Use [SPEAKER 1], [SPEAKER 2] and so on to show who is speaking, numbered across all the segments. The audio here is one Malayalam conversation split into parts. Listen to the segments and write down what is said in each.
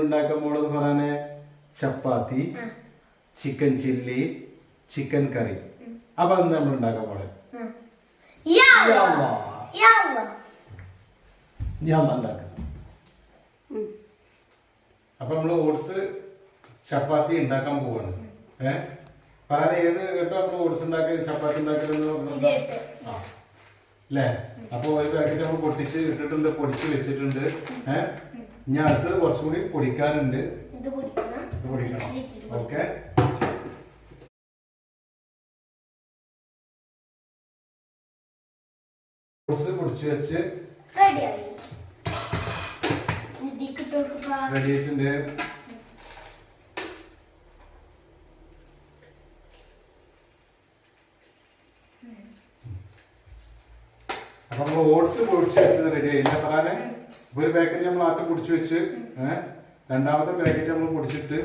[SPEAKER 1] ഉണ്ടാക്കാൻ പോണത് പറയാനെ chapati chicken chilli chicken curry. അപ്പൊ അത് നമ്മൾ ഉണ്ടാക്കാൻ
[SPEAKER 2] അല്ലാ.
[SPEAKER 1] ഞാൻ ഉണ്ടാക്കാം അപ്പൊ നമ്മൾ ഓട്സ് ചപ്പാത്തി ഉണ്ടാക്കാൻ പോവാണ്. ഏ? പറയാൻ ഏത് കേട്ടോ നമ്മൾ ഓട്സ് ഉണ്ടാക്കി ചപ്പാത്തി ഉണ്ടാക്കലെന്ന്. ആ. അല്ലേ അപ്പൊ ഒരു പാക്കറ്റ് നമ്മൾ പൊട്ടിച്ച് ഇട്ടിട്ടുണ്ട് പൊടിച്ച് വെച്ചിട്ടുണ്ട്. ഏഹ് ഇനി അടുത്തത് കുറച്ചും കൂടി പൊടിക്കാനുണ്ട്.
[SPEAKER 2] ഇത്
[SPEAKER 1] പൊടിക്കണം. ഓക്കെ. പൊടിച്ച് വെച്ച്. റെഡി ആയിട്ടുണ്ട് അപ്പൊ നമ്മൾ ഓട്സ് പൊടിച്ച് വെച്ചത് റെഡി ആയില്ല പറയാനെ ഇപ്പൊ ഒരു പാക്കറ്റ് നമ്മൾ ആദ്യം പൊടിച്ചു വെച്ച് ഏഹ് രണ്ടാമത്തെ പാക്കറ്റ് നമ്മൾ പൊടിച്ചിട്ട്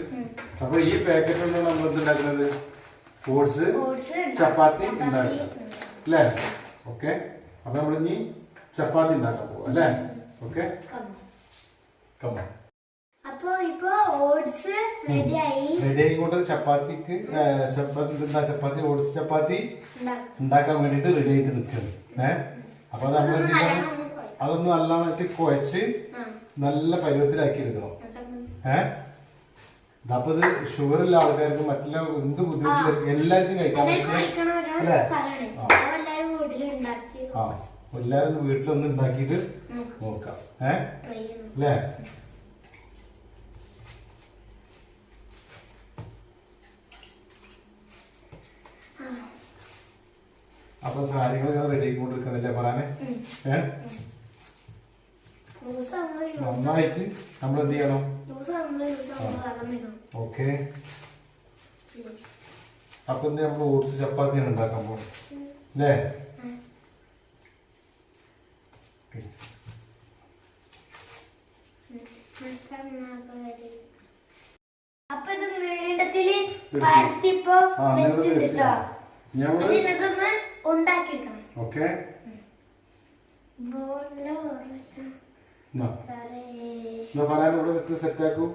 [SPEAKER 1] അപ്പൊ ഈ പാക്കറ്റ് കൊണ്ട് നമ്മൾ എന്തുണ്ടാക്കുന്നത് ഓട്സ് ചപ്പാത്തി ഉണ്ടാക്കുക അല്ലേ? ഓക്കെ. അപ്പൊ നമ്മൾ ഇനി ചപ്പാത്തി ഉണ്ടാക്കാൻ പോകും അല്ലേ? ഓക്കെ. കമ്മ
[SPEAKER 2] അപ്പൊ ഇപ്പോ ഓട്സ് റെഡിയായി
[SPEAKER 1] റെഡി ആയിക്കൊണ്ട് ചപ്പാത്തിക്ക് ചപ്പാത്തി എന്താ ചപ്പാത്തി? ഓട്സ് ചപ്പാത്തി
[SPEAKER 2] ഉണ്ടാക്കാം.
[SPEAKER 1] ഉണ്ടാക്കാൻ വേണ്ടിട്ട് റെഡി ആയിട്ട് നിൽക്കുന്നത് ഏഹ് അപ്പൊ നമ്മൾ എന്ത്
[SPEAKER 2] അതൊന്ന്
[SPEAKER 1] നല്ലവണ്ണത്തിൽ കുഴച്ച് നല്ല പരുവത്തിലാക്കി എടുക്കണം.
[SPEAKER 2] ഏ?
[SPEAKER 1] ഏഹ് അപ്പൊ ഇത് ഷുഗർ ഉള്ള ആൾക്കാർക്ക് മറ്റുള്ള എന്ത് ബുദ്ധിമുട്ടില്ല എല്ലാവർക്കും കഴിക്കാൻ പറ്റും അല്ലേ? ആ.
[SPEAKER 2] എല്ലാരും എല്ലാവരും
[SPEAKER 1] വീട്ടിലൊന്ന് ഉണ്ടാക്കിയിട്ട് നോക്കാം.
[SPEAKER 2] ഏ?
[SPEAKER 1] അല്ലേ? അപ്പൊ സാരികളൊക്കെ റെഡി ആയിക്കൊണ്ടിരിക്കണല്ലേ പറയാനേ. ഏഹ് നന്നായിട്ട് നമ്മൾ എന്ത് ചെയ്യണം ഓക്കെ. അപ്പൊ എന്ത് നമ്മൾ ഓട്സ് ചപ്പാത്തിയാണ് ഉണ്ടാക്കാൻ പോകുന്നത് അല്ലേ.
[SPEAKER 2] അപ്പൊ ഇത് നീണ്ടത്തിൽ പരത്തിപ്പോ വെച്ചിട്ടോ. ഇതൊന്ന് ഉണ്ടാക്കിയെടുക്കണം.
[SPEAKER 1] ഓക്കെ. എന്നാ പറയാൻ ഇവിടെ സെറ്റ് സെറ്റ് ആക്കൂ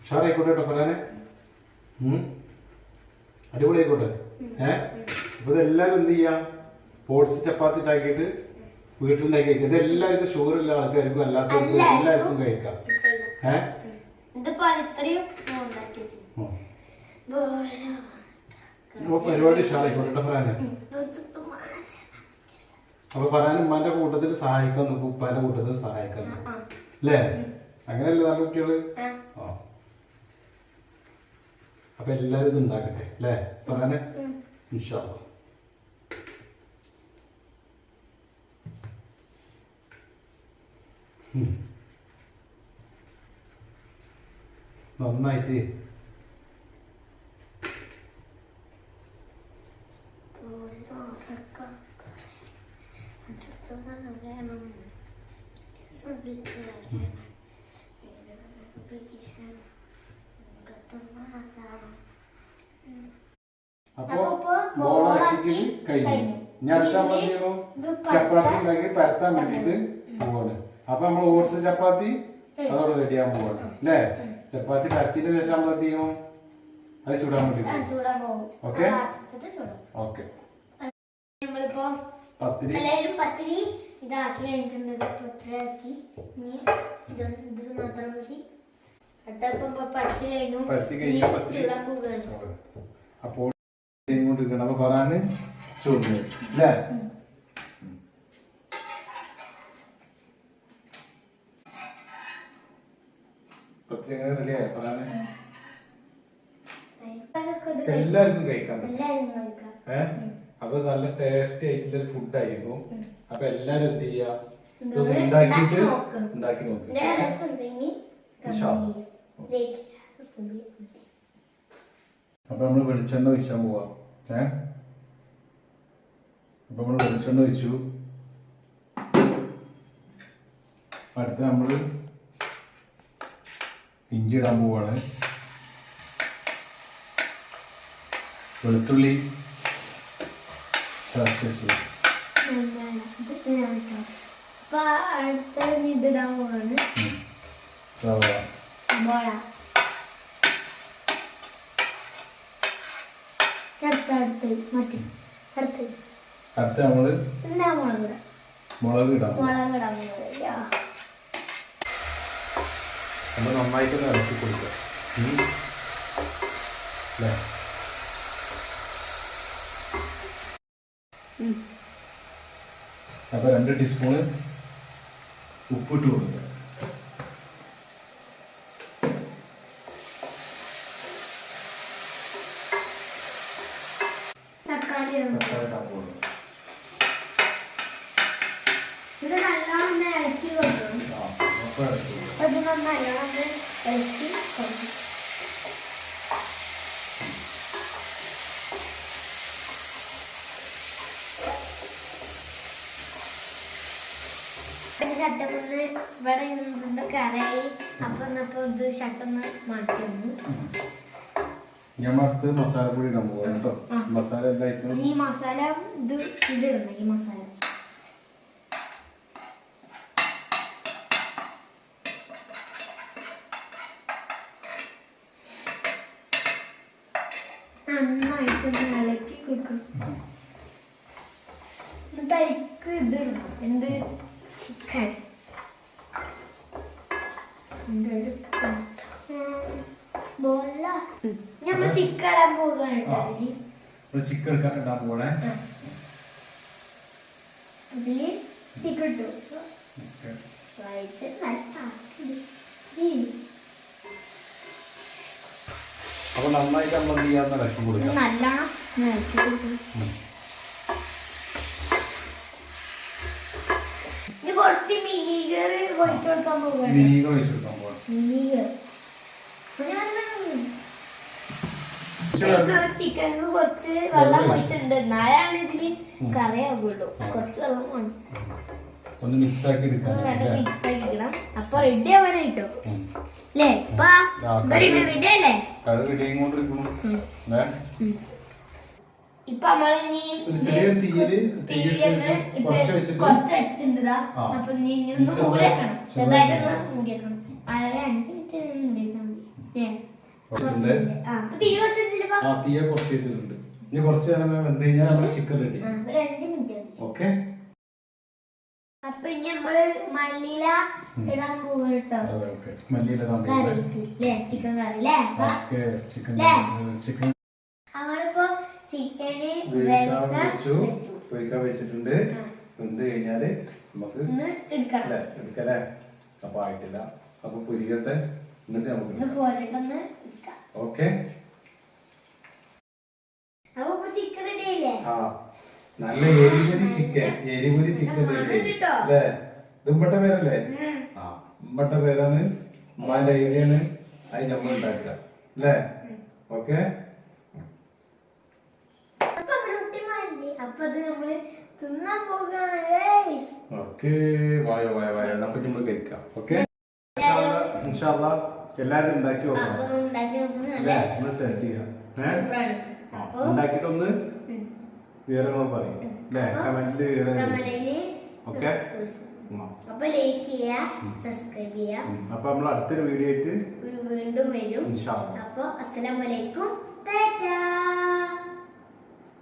[SPEAKER 1] ഉഷാറായിക്കോട്ടെ കേട്ടോ പറയാനെ ഉം. അടിപൊളി ആയിക്കോട്ടെ ഏ അപ്പൊ ഇതെല്ലാരും എന്ത് ചെയ്യാം ഓട്സ് ചപ്പാത്തി ഉണ്ടാക്കിയിട്ട് വീട്ടിലുണ്ടാക്കി കഴിക്കാം ഇത് എല്ലാവർക്കും ഷുഗർ ഉള്ള ആൾക്കാർക്കും അല്ലാത്തവർക്കും
[SPEAKER 2] എല്ലാവർക്കും
[SPEAKER 1] കഴിക്കാം. അപ്പൊ പരിപാടി ഉഷാറായിക്കോട്ടെ ഫറാനെ. പറയാനെ അപ്പൊ പറയാൻ ഉമ്മാന്റെ കൂട്ടത്തിൽ സഹായിക്കാൻ നോക്കും ഉപ്പാന്റെ കൂട്ടത്തിൽ സഹായിക്കാൻ നോക്കും അല്ലേ? അങ്ങനെയല്ലേ നല്ല കുട്ടികൾ? ആ. അപ്പൊ എല്ലാരും ഇത് ഉണ്ടാക്കട്ടെ. അല്ലേ? ഫറാനെ? ഇൻഷാ അല്ലാ. ഉം. നന്നായിട്ട്. അപ്പൊ ബോളാക്കി കഴിഞ്ഞു. അടുത്ത ചെയ്യണു?
[SPEAKER 2] ഇത്
[SPEAKER 1] ചപ്പാത്തി ഉണ്ടാക്കി പരത്താൻ വേണ്ടിട്ട് പോവാണ്. അപ്പൊ നമ്മൾ ഓട്സ് ചപ്പാത്തി അതോടെ റെഡി ആകാൻ പോവാണ് അല്ലേ? ചപ്പാത്തി കറക്കിന്റെ ശേഷം നമ്മൾ എന്ത് ചെയ്യും? അത് ചൂടാൻ വേണ്ടി ഓക്കെ? ഓക്കേ? പത്തിരി.
[SPEAKER 2] അല്ലേ പത്തിരി ഇതാക്കി കഴിഞ്ഞിട്ടുണ്ട്. പത്തിരിയാക്കി ഇത് മാത്രം മതി. ഇപ്പൊ പത്തി കഴിഞ്ഞു
[SPEAKER 1] പരത്തി
[SPEAKER 2] ഇനി
[SPEAKER 1] കഴിഞ്ഞ പത്തിരി
[SPEAKER 2] ചൂടാൻ പോകുകയാണ്
[SPEAKER 1] അപ്പോൾ കൊണ്ടിരിക്കണം അപ്പൊ പറയാന് ചൂട് അല്ലേ പത്തിരി എങ്ങനെ റെഡിയായ പറയാന്
[SPEAKER 2] എല്ലാവർക്കും കഴിക്കാം.
[SPEAKER 1] ഏഹ് അപ്പൊ നല്ല ടേസ്റ്റി ആയിട്ടുള്ള ഒരു ഫുഡ് ആയിരിക്കും അപ്പൊ എല്ലാരും എന്ത് ചെയ്യാ? ഉണ്ടാക്കിട്ട്
[SPEAKER 2] ഉണ്ടാക്കി നോക്ക്.
[SPEAKER 1] അപ്പൊ നമ്മൾ വെളിച്ചെണ്ണ ഒഴിച്ചാൻ പോവാ. ഏ? അപ്പൊ നമ്മൾ വെളിച്ചെണ്ണ ഒഴിച്ചു. അടുത്ത നമ്മൾ ഇഞ്ചി ഇടാൻ പോവാണ്. വെളുത്തുള്ളി ചതച്ച് വെച്ചത്.
[SPEAKER 2] അടുത്ത നമ്മൾ മുളക്
[SPEAKER 1] ഇടാം
[SPEAKER 2] മുളക് പോകുന്നത്
[SPEAKER 1] നമ്മൾ നന്നായിട്ടൊന്ന് ഇറക്കി കൊടുക്കുക. അല്ലേ അപ്പോൾ രണ്ട് ടീസ്പൂണ് ഉപ്പിട്ട് കൊടുക്കുക
[SPEAKER 2] തക്കാളി ഇടണം.
[SPEAKER 1] തക്കാളി ഇടാൻ പോകുന്നു
[SPEAKER 2] ഇത് നല്ലോണം ഒന്ന് ഇളക്കി കൊടുക്കണം
[SPEAKER 1] ആ അപ്പോൾ ഇറക്കി കൊടുക്കുക
[SPEAKER 2] അപ്പൊ ഇത് നല്ലോണം ഒന്ന് ഇളക്കി കൊടുക്കണം പിന്നെ ഷട്ടൊന്ന് ഇവിടെ നിന്നിട്ട് കറയായി അപ്പൊ എന്നപ്പോ ഇത് ഷട്ടൊന്ന് മാറ്റി വന്നു.
[SPEAKER 1] ഞാൻ മസാല പൊടി ഇടാൻ പോകാം കേട്ടോ. മസാല എന്താ
[SPEAKER 2] ഈ മസാല ഇത് ഇതിടണം ഈ മസാല നന്നായിട്ടൊന്ന് ഇളക്കി കൊടുക്കണം എന്നിട്ട് അതിക്ക് ഇതിടണം. എന്ത്? ചിക്കൻ. നമ്മൾ ചിക്കൻ ഇടാൻ അതിൽ.
[SPEAKER 1] ചിക്കൻ ഇടാൻ പോകണേ
[SPEAKER 2] ഇതിൽ ചിക്കൻ ഇട്ടു. നല്ല
[SPEAKER 1] അപ്പോൾ നന്നായിട്ട് നമ്മൾ എന്ത് ചെയ്യാന്ന്
[SPEAKER 2] ഇത്
[SPEAKER 1] കൊടുക്കാം.
[SPEAKER 2] നല്ലോണം. കുറച്ച് വിനീഗർ ഒഴിച്ചു കൊടുക്കാൻ വെള്ളം. ഒഴിച്ചിട്ടുണ്ട്. എന്നാലാണ് ഇതിൽ കറിയാകുള്ളൂ കുറച്ച് വെള്ളം വേണം.
[SPEAKER 1] ഒന്ന് മിക്സ് ആക്കി എടുക്കണം
[SPEAKER 2] മിക്സ് ആക്കി ഇടണം അപ്പൊ റെഡി ആവാനായിട്ടോ. അല്ലേ ഇപ്പൊ
[SPEAKER 1] തീയിട്ട് കുറച്ച് വെച്ചിട്ട്
[SPEAKER 2] കുറച്ച് വെച്ചിട്ടുണ്ടാ. അപ്പൊ നീ ഒന്ന്
[SPEAKER 1] ചെറുതായി-
[SPEAKER 2] മൂടിയേക്കണം
[SPEAKER 1] ചെറുതായി
[SPEAKER 2] ചെറുതായിട്ടൊന്ന് മൂടിയേക്കണം വളരെ അഞ്ച് മിനിറ്റ് മതി.
[SPEAKER 1] തീയെ കുറച്ച് വെച്ചിട്ടുണ്ട്. ഇനി കുറച്ച് നേരം വെന്ത് കഴിഞ്ഞാൽ നമ്മുടെ ചിക്കൻ റെഡി ഓക്കെ?
[SPEAKER 2] അപ്പൊ ഇനി നമ്മൾ മല്ലിയില ഇടാൻ പോകും കേട്ടോ.
[SPEAKER 1] ഓക്കെ മല്ലിയില സംഭവം
[SPEAKER 2] കറിക്ക്. ചിക്കൻ കറി
[SPEAKER 1] ചിക്കൻ
[SPEAKER 2] നമ്മളിപ്പോ ചിക്കന് വെക്കാൻ
[SPEAKER 1] വെച്ചു.
[SPEAKER 2] വെച്ചു.
[SPEAKER 1] വെച്ചിട്ടുണ്ട്. വെന്ത് കഴിഞ്ഞാൽ നമുക്ക് എടുക്കല്ലേ? അപ്പൊ ആയിട്ടില്ല. അപ്പൊ പുരികട്ടെ എന്നിട്ട് നമുക്ക് ഓക്കെ.
[SPEAKER 2] അപ്പൊ ചിക്കൻ റെഡി
[SPEAKER 1] ആ. നല്ല എരിപൊരി ചിക്കൻ എരിപൊരി ചിക്കൻ അല്ലേ? ഉമ്മട്ട പേരല്ലേ? ആ ഉമ്മട്ട പേരാണ്. ഉമ്മാന്റെ ഐഡിയാണ് അത് നമ്മൾ ഉണ്ടാക്കുക. അല്ലേ? ഓക്കെ? വായോ വായോ വായോ. അപ്പൊ നമ്മൾ കഴിക്കാം. ഓക്കെ? എല്ലാരും ഉണ്ടാക്കി നോക്കാം ചെയ്യാം. ഏഹ്
[SPEAKER 2] സൂപ്പറാണ്.
[SPEAKER 1] വിവരങ്ങൾ പറയും. അല്ലേ കമന്റിൽ ഓക്കെ?
[SPEAKER 2] അപ്പൊ ലൈക്ക് ചെയ്യാ സബ്സ്ക്രൈബ് ചെയ്യാ
[SPEAKER 1] അപ്പൊ നമ്മൾ അടുത്തൊരു വീഡിയോ ആയിട്ട്
[SPEAKER 2] വീണ്ടും വരും. അപ്പൊ അസ്സലാമലൈക്കും ടാറ്റാ.